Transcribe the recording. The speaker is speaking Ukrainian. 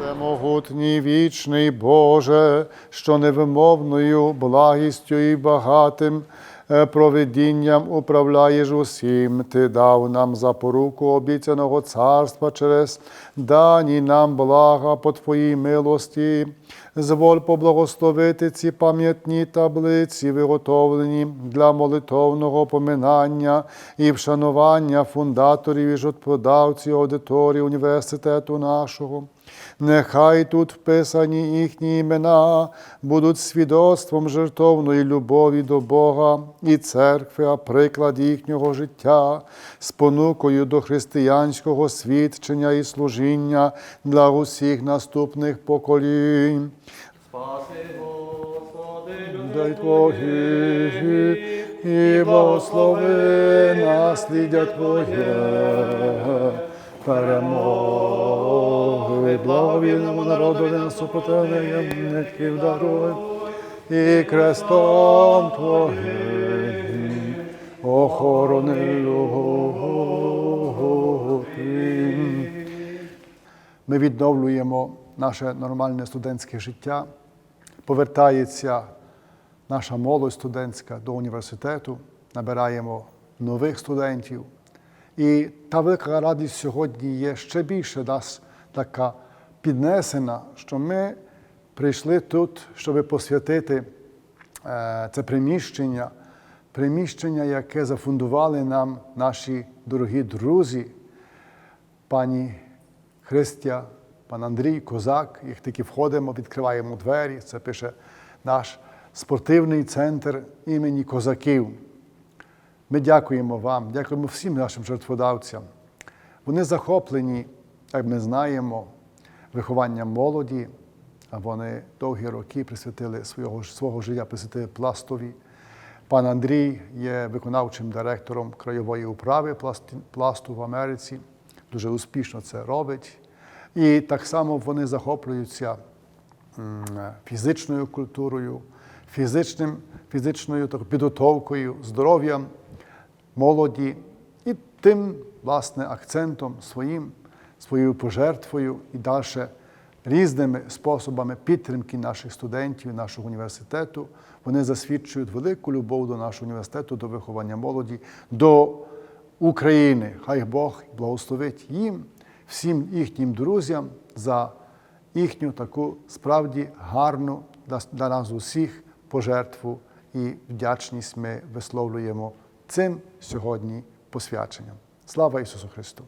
Всемогутній вічний Боже, що невимовною благістю і багатим е, провидінням управляєш усім, Ти дав нам запоруку обіцяного царства через дані нам блага по Твоїй милості. Зволь поблагословити ці пам'ятні таблиці, виготовлені для молитовного поминання і вшанування фундаторів і жодпродавців аудиторії університету нашого. Нехай тут вписані їхні імена будуть свідоцтвом жертовної любові до Бога і церкви, а приклад їхнього життя, спонукою до християнського свідчення і служіння для усіх наступних поколінь. Дай Твої і благослови наслідя Твоє, перемоги, благовільному народу не супротивленням нитків даруй, і крестом Твоїм охорони люди. Ми відновлюємо наше нормальне студентське життя, повертається наша молодь студентська до університету, набираємо нових студентів. І та велика радість сьогодні є ще більше нас така піднесена, що ми прийшли тут, щоб посвятити е, це приміщення, приміщення, яке зафундували нам наші дорогі друзі, пані Христя, пан Андрій, Козак. Як тільки входимо, відкриваємо двері. Це пише наш спортивний центр імені Козаків. Ми дякуємо вам, дякуємо всім нашим жертводавцям. Вони захоплені, як ми знаємо, вихованням молоді, а вони довгі роки присвятили свого, свого життя, присвятили пластові. Пан Андрій є виконавчим директором краєвої управи пласту в Америці. Дуже успішно це робить. І так само вони захоплюються фізичною культурою, фізичним, фізичною так, підготовкою, здоров'ям молоді і тим, власне, акцентом своїм, своєю пожертвою і далі різними способами підтримки наших студентів, нашого університету. Вони засвідчують велику любов до нашого університету, до виховання молоді, до України. Хай Бог благословить їм, всім їхнім друзям за їхню таку справді гарну для- нас усіх пожертву і вдячність ми висловлюємо цим сьогодні посвяченням. Слава Ісусу Христу!